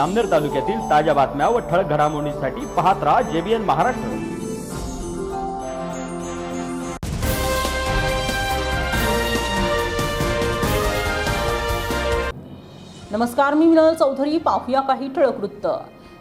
अमनेर तालुक्यातील ताज्या बातम्या व ठळक घडामोडींसाठी पाहत राहा जेबीएन महाराष्ट्र. नमस्कार मी मिनल चौधरी. पाहूया काही ठळक वृत्त.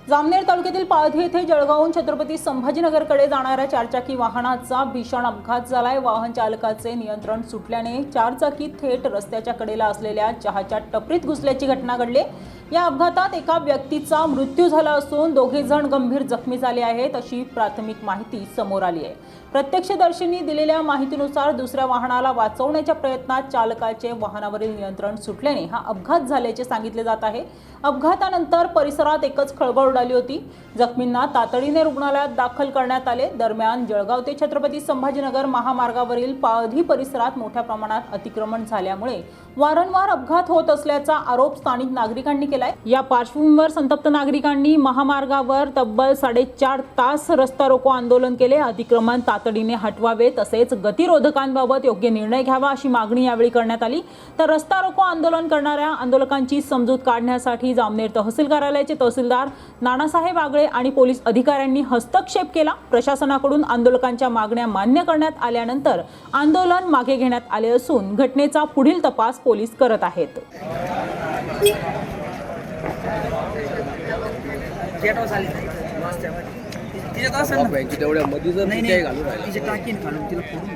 जामनेर तालुक्यातील पाळधी येथे जळगावहून छत्रपती संभाजीनगरकडे जाणाऱ्या चारचाकी वाहनाचा भीषण अपघात झालाय. वाहन चालकाचे नियंत्रण सुटल्याने चारचाकी थेट रस्त्याच्या कडेला असलेल्या चहाच्या टपरीत घुसल्याची घटना घडली. या अपघातात एका व्यक्तीचा मृत्यू झाला असून दोघे जण गंभीर जखमी झाले आहेत अशी प्राथमिक माहिती समोर आली आहे. प्रत्यक्षदर्शींनी दिलेल्या माहितीनुसार दुसऱ्या वाहनाला वाचवण्याच्या प्रयत्नात चालकाचे वाहनावरील नियंत्रण सुटल्याने हा अपघात झाल्याचे सांगितले जात आहे. अपघातानंतर परिसरात एकच खळबळ उडाली होती. जखमींना तातडीने रुग्णालयात दाखल करण्यात आले. दरम्यान जळगाव ते छत्रपती संभाजीनगर महामार्गावरील पाळधी परिसरात मोठ्या प्रमाणात अतिक्रमण झाल्यामुळे वारंवार अपघात होत असल्याचा आरोप स्थानिक नागरिकांनी केलाय. या पार्श्वभूमीवर संतप्त नागरिकांनी महामार्गावर तब्बल साडेचार तास रस्ता रोको आंदोलन केले. अतिक्रमण तातडीने हटवावे तसेच गतिरोधकांबाबत योग्य निर्णय घ्यावा अशी मागणी यावेळी करण्यात आली. तर रस्ता रोको आंदोलन करणाऱ्या आंदोलकांची समजूत काढण्यासाठी जामनेर तहसील कार्यालयाचे तहसीलदार नानासाहेब आगळे आणि पोलीस अधिकाऱ्यांनी हस्तक्षेप केला. प्रशासनाकडून आंदोलकांच्या मागण्या मान्य करण्यात आल्यानंतर आंदोलन मागे घेण्यात आले असून घटनेचा पुढील तपास पोलीस करत आहेत. तिच्यात असेल ना बँकेत एवढ्या मध्ये जर नाही घालून तिचे टाकीन घालून तिला फोडून.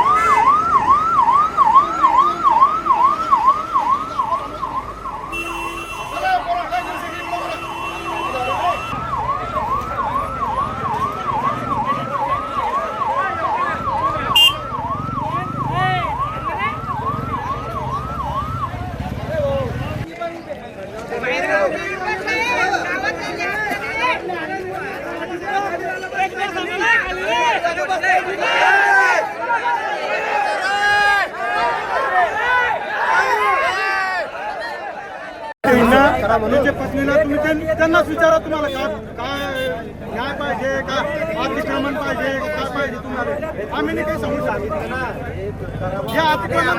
त्यांना त्याच्या पत्नीला तुम्ही त्यां- त्यांनाच विचारा तुम्हाला का काय न्याय पाहिजे का अतिक्रमण पाहिजे का काय पाहिजे तुम्हाला आम्ही नाही काही सांगू सांगितलं ना या अतिक्रमण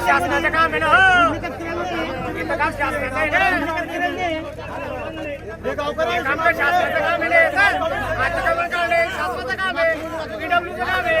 शासनाचं काम आहे ना हो. काम शासनाचं आहे हे काम तर शासनाचं काम आहे. ना. अतिक्रमण शासनाचं काम आहे. पीडब्ल्यूचं काम आहे.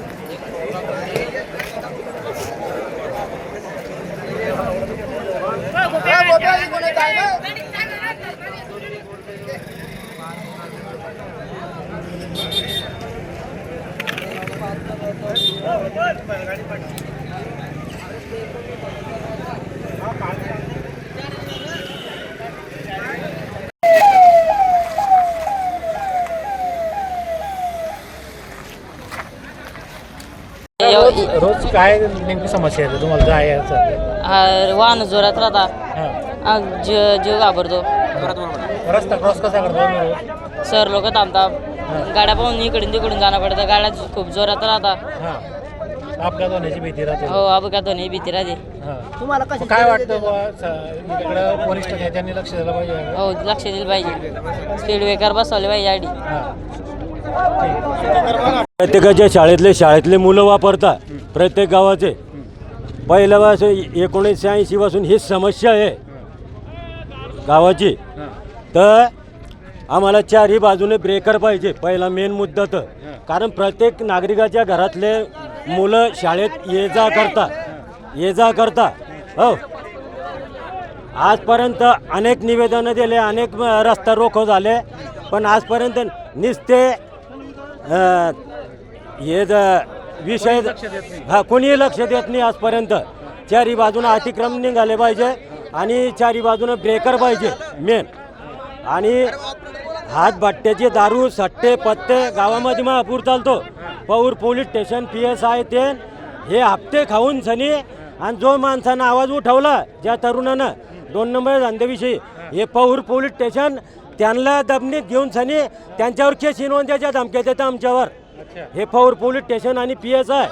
रोज काय नेमकी समस्या आहे? तुम्हाला काय वाहन जोरात राहतात. हां. आ, जीव जीव घाबरतो. रस्ता क्रॉस कसा करतो? तुम्ही रोज सर लोक थांबतात. गाड्या पाहून इकडून तिकडून जाणं पडतं. गाड्या खूप जोरात राहतात. हां. अपघात होण्याची भीती राहते. हो अपघात होणे भीती राहते. हां. मग काय वाटतं बुवा, स- इकडं वरिष्ठ नेत्यांनी लक्ष दिलं पाहिजे? हो लक्ष दिलं पाहिजे. स्पीड ब्रेकर बसवले पाहिजे आडी हां. प्रत्येकाच्या शाळेतले शाळेतले मुलं वापरतात. प्रत्येक गावाचे. पहिल्या पासून एकोणीसशे ऐंशी पासून ही समस्या आहे. गावाची. तर आम्हाला चारही बाजूने ब्रेकर पाहिजे. पहिला मेन मुद्दा तर. कारण प्रत्येक नागरिकाच्या घरातले मुलं शाळेत ये जा करतात ये जा करतात हो. आजपर्यंत अनेक निवेदनं दिले अनेक रस्ता रोखो झाले. पण आजपर्यंत नुसते हे ज- विषय हा कोणीही लक्ष देत नाही आजपर्यंत. चारी बाजूनं अतिक्रम निघाले पाहिजे. आणि चारी बाजूनं ब्रेकर पाहिजे मेन आणि हात भट्ट्याचे दारू सट्टे पत्ते गावामध्ये महापूर चालतो. पौर police station P S I ते हे हप्ते खाऊन सनी आणि जो माणसानं आवाज उठवला ज्या तरुणानं दोन नंबर धंद्याविषयी हे पौर पोलीस स्टेशन त्यांना दबनीत घेऊन सनी त्यांच्यावर केस नोंदण्याच्या धमक्या देतात आमच्यावर. हे पौर पोलीस स्टेशन आणि पी एस आय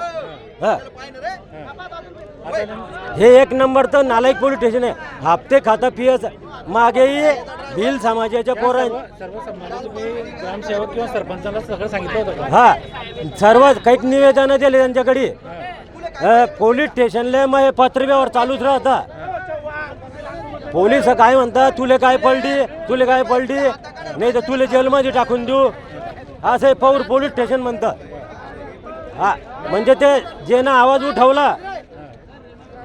हा. हे एक नंबर तर नालायक पोलीस स्टेशन आहे. हप्ते खाता पी एस मागेही भिल समाजाच्या पोरा ग्रामसेवक किंवा सरपंचाला सगळं सांगितलं होतं का? हा. सर्व काही निवेदनं दिले त्यांच्याकडे. अ, पोलीस स्टेशनला मग हे पत्रव्यवहार चालूच राहता. पोलीस काय म्हणतात तुले काय पडली? तुले काय पडली? नाही तर तुले जेलमध्ये टाकून देऊ. असं हे पौर पोलीस स्टेशन म्हणतात हा म्हणजे ते जे ना आवाज उठवला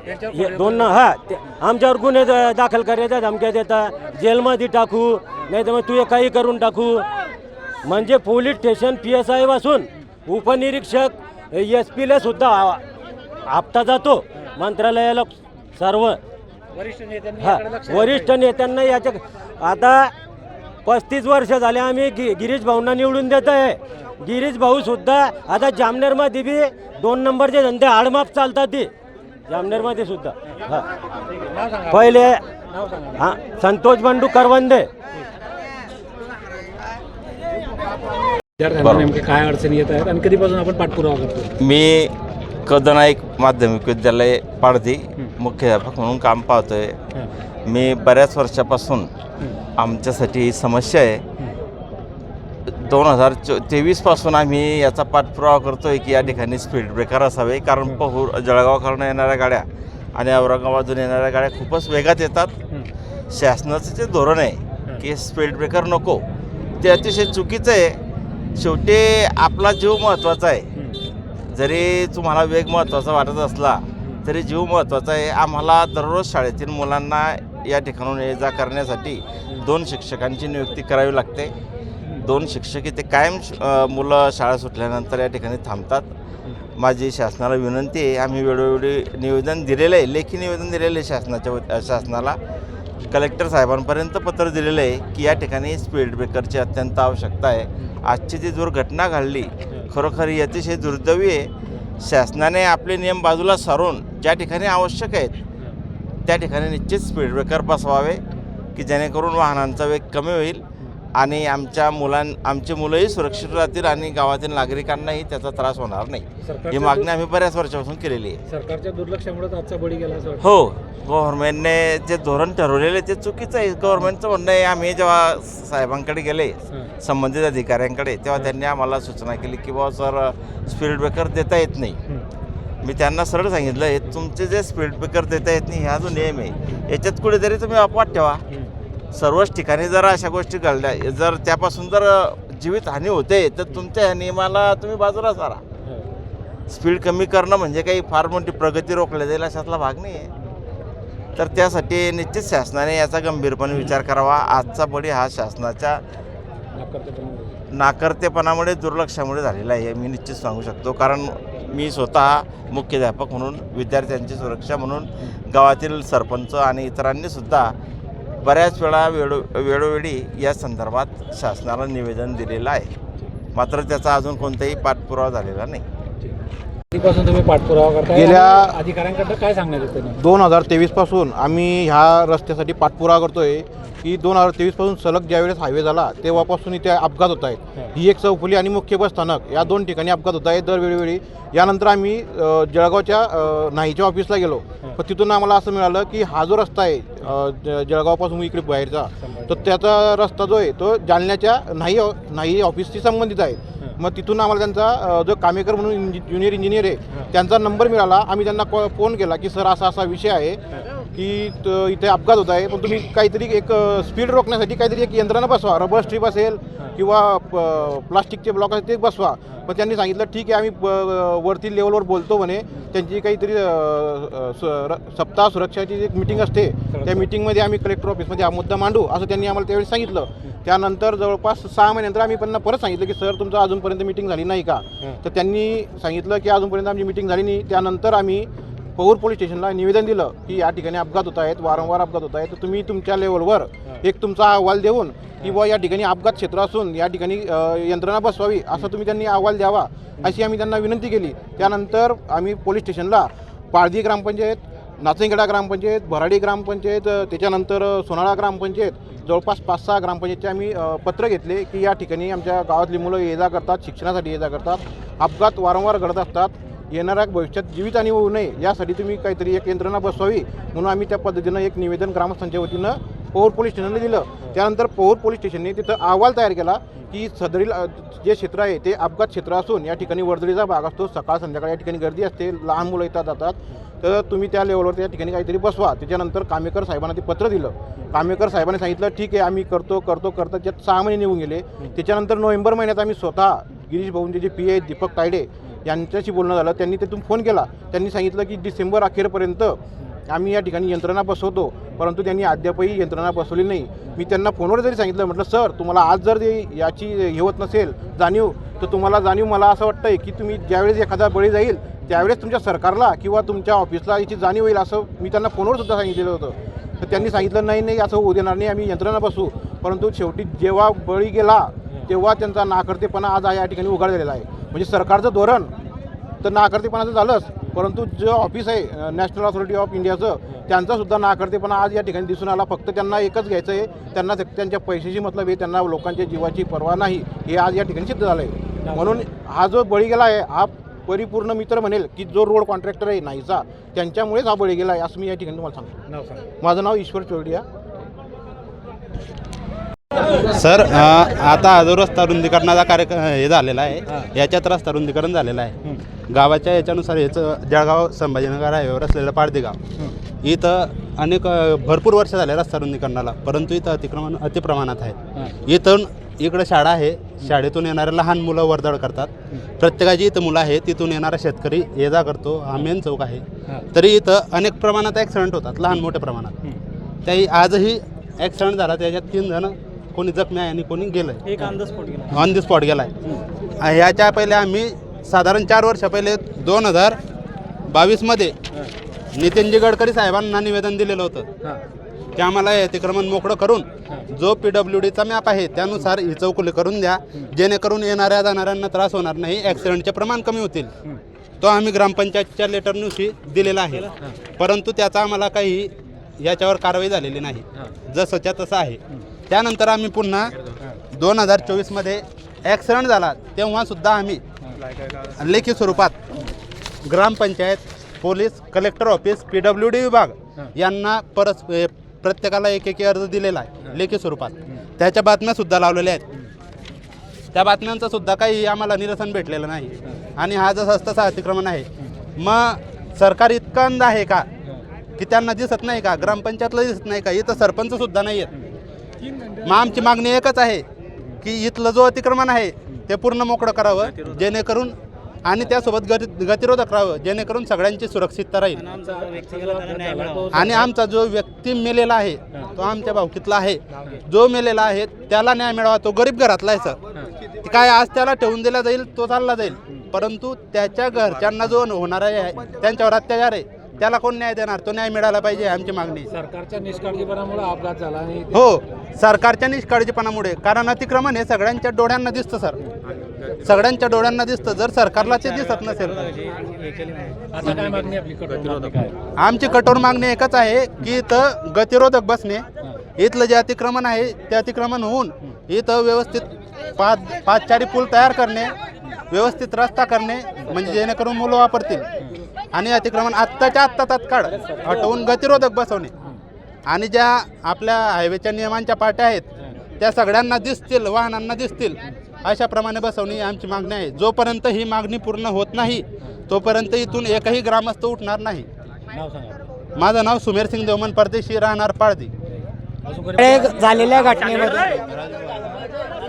हे दोन ना हा ते आमच्यावर गुन्हे द- दाखल करायचा धमक्या देतात जेलमध्ये टाकू नाही तर मग तू हे काही करून टाकू. म्हणजे पोलीस स्टेशन पी एस आयपासून उपनिरीक्षक एस पीला सुद्धा आ- हप्ता जातो. मंत्रालयाला सर्व वरिष्ठ नेत्यांनी हा याकडे लक्ष वरिष्ठ नेत्यांना याच्या आता पस्तीस वर्ष झाले आम्ही गि गिरीश भाऊंना निवडून देत आहे. गिरीश भाऊ सुद्धा आता जामनेरमध्ये बी दोन नंबरचे धंदे आडमाप चालतात ते. जामनेरमध्ये सुद्धा. हा. पहिले हा संतोष बंडू करवंदे. नेमके काय अडचणी येत आहेत आणि कधीपासून आपण पाठपुरावा करतो? मी कदनाईक माध्यमिक विद्यालय पाडदी मुख्याध्यापक म्हणून काम पाहतोय. मी बऱ्याच वर्षापासून आमच्यासाठी ही समस्या आहे. दोन हजार चो तेवीसपासून आम्ही याचा पाठपुरावा करतो आहे की या ठिकाणी स्पीड ब्रेकर असावे. कारण पहूर जळगावकडनं येणाऱ्या गाड्या आणि औरंगाबादून येणाऱ्या गाड्या खूपच वेगात येतात. शासनाचं जे धोरण आहे की स्पीड ब्रेकर नको ते अतिशय चुकीचं आहे. शेवटी आपला जीव महत्त्वाचा आहे. जरी तुम्हाला वेग महत्त्वाचा वाटत असला तरी जीव महत्त्वाचा आहे. आम्हाला दररोज शाळेतील मुलांना या ठिकाणून ये जा करण्यासाठी दोन शिक्षकांची नियुक्ती करावी लागते. दोन शिक्षक इथे कायम मुलं शाळा सुटल्यानंतर या ठिकाणी थांबतात. माझी शासनाला विनंती आहे आम्ही वेळोवेळी निवेदन दिलेलं आहे लेखी निवेदन दिलेलं आहे शासनाच्या शासनाला. कलेक्टर साहेबांपर्यंत पत्र दिलेलं आहे की या ठिकाणी स्पीड ब्रेकरची अत्यंत आवश्यकता आहे. आजची जी दुर्घटना घडली खरोखर ही अतिशय दुर्दैवी आहे. शासनाने आपले नियम बाजूला सारून ज्या ठिकाणी आवश्यक आहेत त्या ठिकाणी निश्चित स्पीड ब्रेकर बसवावे की जेणेकरून वाहनांचा वेग कमी होईल आणि आमच्या मुलां आमची मुलंही सुरक्षित राहतील आणि गावातील नागरिकांनाही त्याचा त्रास होणार नाही. ही मागणी आम्ही बऱ्याच वर्षापासून केलेली आहे. सरकारच्या दुर्लक्षामुळेच आजचा बळी गेला हो गव्हर्नमेंटने जे धोरण ठरवलेलं आहे ते चुकीचं आहे. गव्हर्नमेंटचं म्हणणं आहे आम्ही जेव्हा साहेबांकडे गेले. संबंधित अधिकाऱ्यांकडे तेव्हा त्यांनी आम्हाला सूचना केली की बाबा सर स्पीड ब्रेकर देता येत नाही. मी त्यांना सरळ सांगितलं हे तुमचे जे स्पीड ब्रेकर देता येत नाही हा जो नियम आहे. याच्यात कुठेतरी तुम्ही अपवाद ठेवा. सर्वच ठिकाणी जर अशा गोष्टी घडल्या जर त्यापासून जर जीवितहानी होते तर तुमच्या ह्या नियमाला तुम्ही बाजूला सारा स्पीड कमी करणं म्हणजे काही फार मोठी प्रगती रोखल्या जाईल अशातला भाग नाही आहे तर त्यासाठी निश्चित शासनाने याचा गंभीरपणे विचार करावा. आजचा बळी हा शासनाच्या नाकर्तेपणामुळे दुर्लक्षामुळे झालेला आहे मी निश्चित सांगू शकतो. कारण मी स्वतः मुख्याध्यापक म्हणून विद्यार्थ्यांची सुरक्षा म्हणून गावातील सरपंच आणि इतरांनीसुद्धा बऱ्याच वेळा वेळो वेळोवेळी या संदर्भात शासनाला निवेदन दिलेलं आहे. मात्र त्याचा अजून कोणताही पाठपुरावा झालेला नाही. तुम्ही पाठपुरावा गेल्या- काय सांगण्यात येतं? दोन हजार तेवीसपासून आम्ही ह्या रस्त्यासाठी पाठपुरावा करतोय की दोन हजार तेवीसपासून सलग ज्यावेळेस हायवे झाला तेव्हापासून इथे अपघात होत आहेत. ही. एक चौफुली आणि मुख्य बस स्थानक या दोन ठिकाणी अपघात होत आहेत दरवेळी यानंतर आम्ही अ, जळगावच्या अ, नाहीच्या ऑफिसला गेलो. पण तिथून आम्हाला असं मिळालं की हा जो रस्ता आहे अ, ज- जळगावपासून इकडे बाहेरचा तर त्याचा रस्ता जो आहे तो जालन्याच्या नाही नाही ऑफिसशी संबंधित आहे. मग तिथून आम्हाला त्यांचा जो कामेकर म्हणून ज्युनियर इंजिनियर आहे त्यांचा नंबर मिळाला. आम्ही त्यांना कॉ फोन केला की सर असा असा विषय आहे की इथे अपघात होत आहे. पण तुम्ही काहीतरी एक स्पीड रोखण्यासाठी काहीतरी एक यंत्रणा बसवा. रबर स्ट्रीप असेल किंवा प- प्लास्टिकचे ब्लॉक असेल ते बसवा. पण त्यांनी सांगितलं ठीक आहे आम्ही वरती लेवलवर बोलतो म्हणे. त्यांची काहीतरी सप्ताह सुरक्षाची एक मिटिंग असते. त्या मिटिंगमध्ये आम्ही कलेक्टर ऑफिसमध्ये हा मुद्दा मांडू असं त्यांनी आम्हाला त्यावेळी सांगितलं. त्यानंतर जवळपास सहा महिन्यानंतर आम्ही त्यांना परत सांगितलं की सर तुमचं अजूनपर्यंत मिटिंग झाली नाही का? तर त्यांनी सांगितलं की अजूनपर्यंत आमची मिटिंग झाली नाही. त्यानंतर आम्ही पौर पोलीस स्टेशनला निवेदन दिलं की या ठिकाणी अपघात होत आहेत वारंवार अपघात होत आहेत. तर तुम्ही तुमच्या लेवलवर एक तुमचा अहवाल देऊन की बुवा या ठिकाणी अपघात क्षेत्र असून या ठिकाणी यंत्रणा बसवावी असं तुम्ही त्यांनी अहवाल द्यावा अशी आम्ही त्यांना विनंती केली. त्यानंतर आम्ही पोलीस स्टेशनला पाळदी ग्रामपंचायत नाचणीगडा ग्रामपंचायत भराडी ग्रामपंचायत त्याच्यानंतर सोनाळा ग्रामपंचायत जवळपास पाच सहा ग्रामपंचायतचे आम्ही पत्र घेतले की या ठिकाणी आमच्या गावातली मुलं ये जा करतात शिक्षणासाठी ये जा करतात अपघात वारंवार घडत असतात. येणाऱ्या भविष्यात जीवितहानी होऊ नये यासाठी तुम्ही काहीतरी एक यंत्रणा बसवावी म्हणून आम्ही त्या पद्धतीनं एक निवेदन ग्रामस्थांच्या वतीनं पौर पोलीस स्टेशनने दिलं. त्यानंतर पोहोर पोलीस स्टेशनने तिथं अहवाल तयार केला की सदरील जे क्षेत्र आहे ते अपघात क्षेत्र असून या ठिकाणी वर्दळीचा भाग असतो. सकाळ संध्याकाळ या ठिकाणी गर्दी असते लहान मुलं येतात जातात. तर तुम्ही त्या लेवलवर त्या ठिकाणी काहीतरी बसवा. त्याच्यानंतर कामेकर साहेबांना ते पत्र दिलं. कामेकर साहेबांनी सांगितलं ठीक आहे आम्ही करतो करतो करतो. त्यात सहा महिने निघून गेले. त्याच्यानंतर नोव्हेंबर महिन्यात आम्ही स्वतः गिरीश भाऊंचे जे पी आहेत दीपक तायडे यांच्याशी बोलणं झालं त्यांनी तिथून फोन केला. त्यांनी सांगितलं की डिसेंबर अखेरपर्यंत आम्ही या ठिकाणी यंत्रणा बसवतो परंतु त्यांनी अद्यापही यंत्रणा बसवली नाही. मी त्यांना फोनवर जरी सांगितलं म्हटलं सर तुम्हाला आज जर ते याची हे होत नसेल जाणीव तर तुम्हाला जाणीव मला असं वाटतं आहे की तुम्ही ज्यावेळेस एखादा बळी जाईल त्यावेळेस तुमच्या सरकारला किंवा तुमच्या ऑफिसला याची जाणीव होईल असं मी त्यांना फोनवर सुद्धा सांगितलेलं होतं. तर त्यांनी सांगितलं नाही नाही असं होऊ देणार नाही आम्ही यंत्रणा बसू परंतु शेवटी जेव्हा बळी गेला तेव्हा त्यांचा नाकर्तेपणा आज या ठिकाणी उघड झालेला आहे. म्हणजे सरकारचं धोरण तर नाकर्तेपणाचं झालंच. परंतु जे ऑफिस आहे नॅशनल ऑथॉरिटी ऑफ इंडियाचं त्यांचा सुद्धा नाकर्तेपणा आज या ठिकाणी दिसून आला. फक्त त्यांना एकच घ्यायचं आहे त्यांना त्यांच्या पैशाची मतलब आहे त्यांना लोकांच्या जीवाची पर्वा नाही हे आज या ठिकाणी सिद्ध झालं आहे म्हणून हा जो बळी गेला आहे हा परिपूर्ण मित्र म्हणेल की जो रोड कॉन्ट्रॅक्टर आहे नाहीचा त्यांच्यामुळेच हा बळी गेला आहे असं मी या ठिकाणी तुम्हाला सांगतो. माझं नाव ईश्वर चोरडिया. सर अ, आता हा जो रस्ता रुंदीकरणाचा कार्यक्रम हे झालेला आहे. याच्यात रस्ता रुंदीकरण झालेलं आहे. गावाच्या याच्यानुसार याचं जळगाव संभाजीनगर हायवेवर असलेलं पारधी गाव इथं अनेक अ, भरपूर वर्ष झाले रस्ता रुंदीकरणाला परंतु इथं अतिक्रमण अतिप्रमाणात आहे इथून इकडं शाळा आहे. शाळेतून येणारे लहान मुलं वर्दळ करतात. प्रत्येकाची इथं मुलं आहे तिथून येणारा शेतकरी ये जा करतो. हा मेन चौक आहे. तरी इथं अनेक प्रमाणात ॲक्सिडेंट होतात. लहान मोठ्या प्रमाणात. त्याही आजही ॲक्सिडेंट झाला. त्याच्यात तीन जण कोणी जखमी आहे आणि कोणी गेलं एक अंदाजपट गेला. ऑन दी स्पॉट गेला आहे ह्याच्या पहिले आम्ही साधारण चार वर्ष पहिले दोन हजार बावीसमध्ये नितीनजी गडकरी साहेबांना निवेदन दिलेलं होतं. की आम्हाला हे अतिक्रमण मोकळं करून जो पी डब्ल्यू डीचा मॅप आहे त्यानुसार ही चौकली करून द्या. जेणेकरून येणाऱ्या जाणाऱ्यांना त्रास होणार नाही ॲक्सिडेंटचे प्रमाण कमी होतील. तो आम्ही ग्रामपंचायतच्या लेटरनुशी दिलेला आहे. परंतु त्याचा आम्हाला काही याच्यावर कारवाई झालेली नाही. जसंच्या तसं आहे. त्यानंतर आम्ही पुन्हा दोन हजार चोवीसमध्ये ॲक्सिडेंट झाला. तेव्हासुद्धा आम्ही लेखी स्वरूपात gram panchayat police collector office P W D विभाग यांना परस प्रत्येकाला एक एक अर्ज दिलेला आहे लेखी स्वरूपात. त्याच्या बातम्यासुद्धा लावलेल्या आहेत. त्या बातम्यांचं सुद्धा काही आम्हाला निरसन भेटलेलं नाही. आणि हा जसा तसा अतिक्रमण आहे. मग सरकार इतकं अंध आहे का? की त्यांना दिसत नाही का? ग्रामपंचायतला दिसत नाही का? इथं सरपंचसुद्धा नाही आहेत मग आमची मागणी एकच आहे की इथलं जो अतिक्रमण आहे ते पूर्ण मोकळं करावं जेणेकरून आणि त्यासोबत गति गतिरोधक राहावं जेणेकरून सगळ्यांची सुरक्षितता राहील. आणि आमचा जो व्यक्ती मेलेला आहे तो आमच्या भावकीतला आहे. जो मेलेला आहे त्याला न्याय मिळावा तो गरीब घरातला आहे सर. काय आज त्याला ठेवून दिला जाईल तो चालला जाईल. परंतु त्याच्या घरच्यांना जो होणार आहे त्यांच्यावर अत्याचार आहे. त्याला कोण न्याय देणार? तो न्याय मिळाला पाहिजे आमची मागणी. सरकारच्या निष्काळजीपणामुळे अपघात झाला आणि हो सरकारच्या निष्काळजीपणामुळे. कारण अतिक्रमण हे सगळ्यांच्या डोळ्यांना दिसतं सर. सगळ्यांच्या डोळ्यांना दिसतं. जर सरकारला ते दिसत नसेल. तर. आता काय मागणी आपली? कटोर काय? आमची कठोर मागणी एकच आहे की इथं गतिरोधक बसणे. इथलं जे अतिक्रमण आहे ते अतिक्रमण होऊन इथं व्यवस्थित पाच पाच चारी पूल तयार करणे व्यवस्थित रस्ता करणे म्हणजे जेणेकरून मुलं वापरतील. आणि अतिक्रमण आत्ताच्या आत्ता तात्काळ हटवून गतिरोधक बसवणे. आणि ज्या आपल्या हायवेच्या नियमांच्या पाट्या आहेत त्या सगळ्यांना दिसतील वाहनांना दिसतील अशाप्रमाणे बसवणे ही आमची मागणी आहे. जोपर्यंत ही मागणी पूर्ण होत नाही तोपर्यंत इथून एकही ग्रामस्थ उठणार नाही. माझं नाव सुमेर सिंग देवमन परदेशी राहणार पाळदी झालेल्या घटनेमध्ये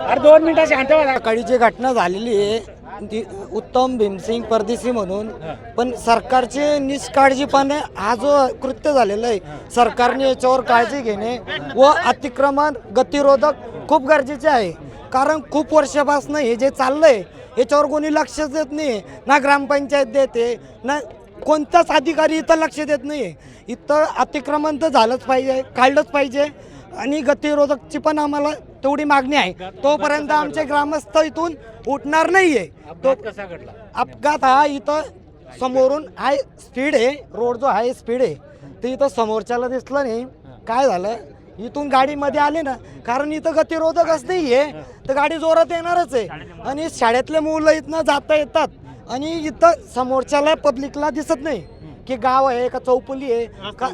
अरे दोन मिनिटं शांत व्हा. सकाळी जी घटना झालेली आहे. उत्तम भीमसिंग परदेशी म्हणून पण सरकारचे निष्काळजीपणे हा जो कृत्य झालेला आहे सरकारने याच्यावर काळजी घेणे व अतिक्रमण गतिरोधक खूप गरजेचे आहे. कारण खूप वर्षापासून हे जे चाललंय याच्यावर कोणी लक्ष देत नाही. ना ग्रामपंचायत देते ना कोणताच अधिकारी इथं लक्ष देत नाही. इथं अतिक्रमण तर झालंच पाहिजे काढलंच पाहिजे. आणि गतिरोधकची पण आम्हाला तेवढी मागणी आहे. तोपर्यंत आमचे ग्रामस्थ इथून उठणार नाहीये. तो कसा घडला? अपघात हा इथं समोरून हाय स्पीड आहे. रोड जो हाय स्पीड आहे. ते इथं समोरच्याला दिसलं नाही. काय झालं? इथून गाडीमध्ये आले ना कारण इथं गतिरोधकच नाही आहे तर गाडी जोरात येणारच आहे. आणि शाळेतले मुलं इथनं जाता येतात. आणि इथं समोरच्याला पब्लिकला दिसत नाही. की गाव आहे का चौपली आहे का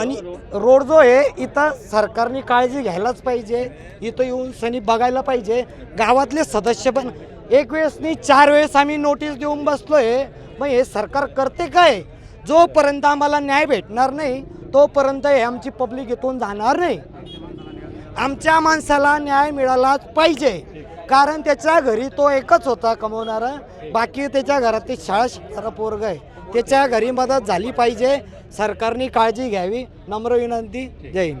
आणि रोड जो आहे इथं सरकारने काळजी घ्यायलाच पाहिजे. इथं येऊन सनी बघायला पाहिजे. गावातले सदस्य पण एक वेळेस नाही चार वेळेस आम्ही नोटीस देऊन बसलोय. मग हे सरकार करते काय? जोपर्यंत आम्हाला न्याय भेटणार नाही तोपर्यंत हे आमची पब्लिक इथून जाणार नाही. आमच्या माणसाला न्याय मिळालाच पाहिजे. कारण त्याच्या घरी तो एकच होता कमवणारा. बाकी त्याच्या घरात ते शाळा शिकणारा पोरग आहे. त्याच्या घरी मदत झाली पाहिजे. सरकारने काळजी घ्यावी. नम्र विनंती. जय हिंद.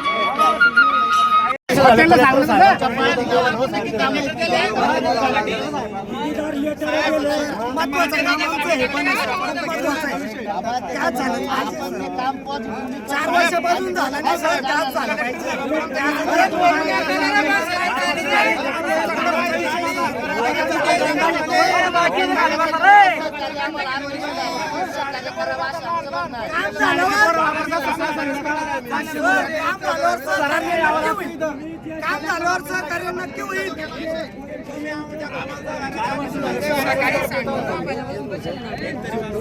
चार वर्षापासून नाही सर झालं काम झाल्यावर सहकार्य नक्की होईल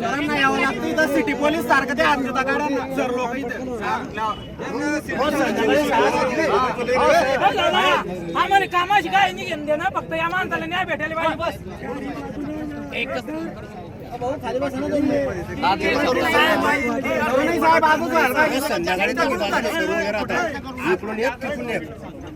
सिटी पोलीस सारखं ते आणतात गाड्यांना सर लोक आम्हाला कामाची काय नाही घेऊन दे ना फक्त या माणसाला न्याय भेटायला पाहिजे बस. संध्याकाळी इकडून येत तिकडून येत.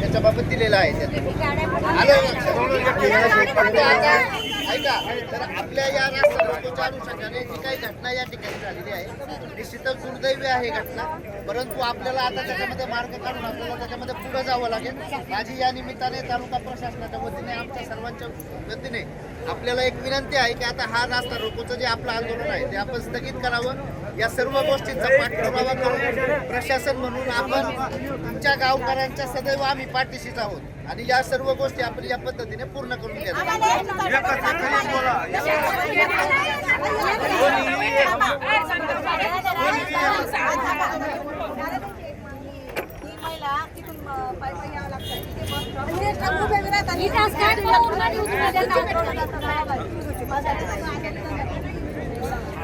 याच्या बाबत दिलेला आहे. ऐका तर आपल्या या राष्ट्रपतीच्या अनुषंगाने जी काही घटना या ठिकाणी झालेली आहे निश्चितच दुर्दैवी आहे घटना. परंतु आपल्याला आता त्याच्यामध्ये मार्ग काढून आपल्याला त्याच्यामध्ये पुढे जावं लागेल. माझी या निमित्ताने तालुका प्रशासनाच्या वतीने आमच्या सर्वांच्या वतीने आपल्याला एक विनंती आहे की आता हा रास्ता रोकोचं जे आपलं आंदोलन आहे ते आपण स्थगित करावं. या सर्व गोष्टींचा पाठपुरावा करून प्रशासन म्हणून आपण तुमच्या गावकऱ्यांच्या सदैव आम्ही पाठीशीच आहोत. आणि या सर्व गोष्टी आपण या पद्धतीने पूर्ण करून घ्यायच्या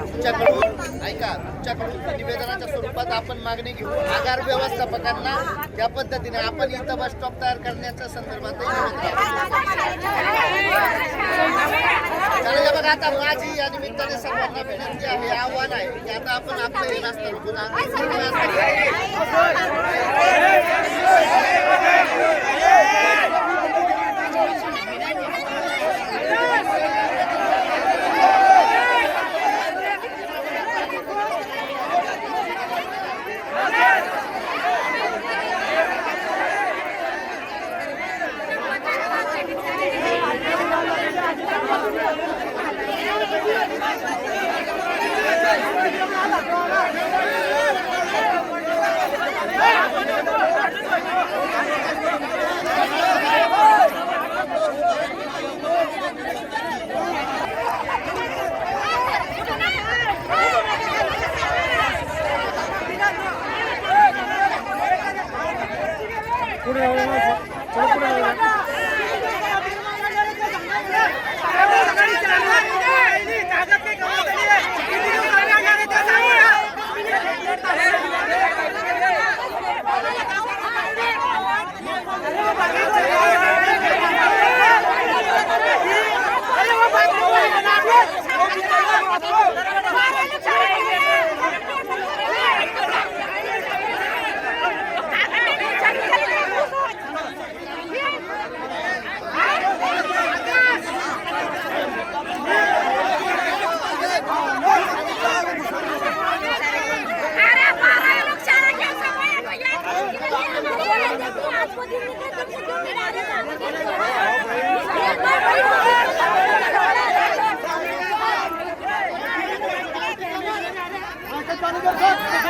तुमच्याकडून ऐका तुमच्याकडून निवेदनाच्या स्वरूपात आपण मागणी घेऊ. आगार व्यवस्थापकांना या पद्धतीने आपण इथं बस स्टॉप तयार करण्याच्या संदर्भात बघा आता माझी या निमित्ताने सर्वांना विनंती आहे आव्हान आहे की आता आपण आपलं हे रास्ता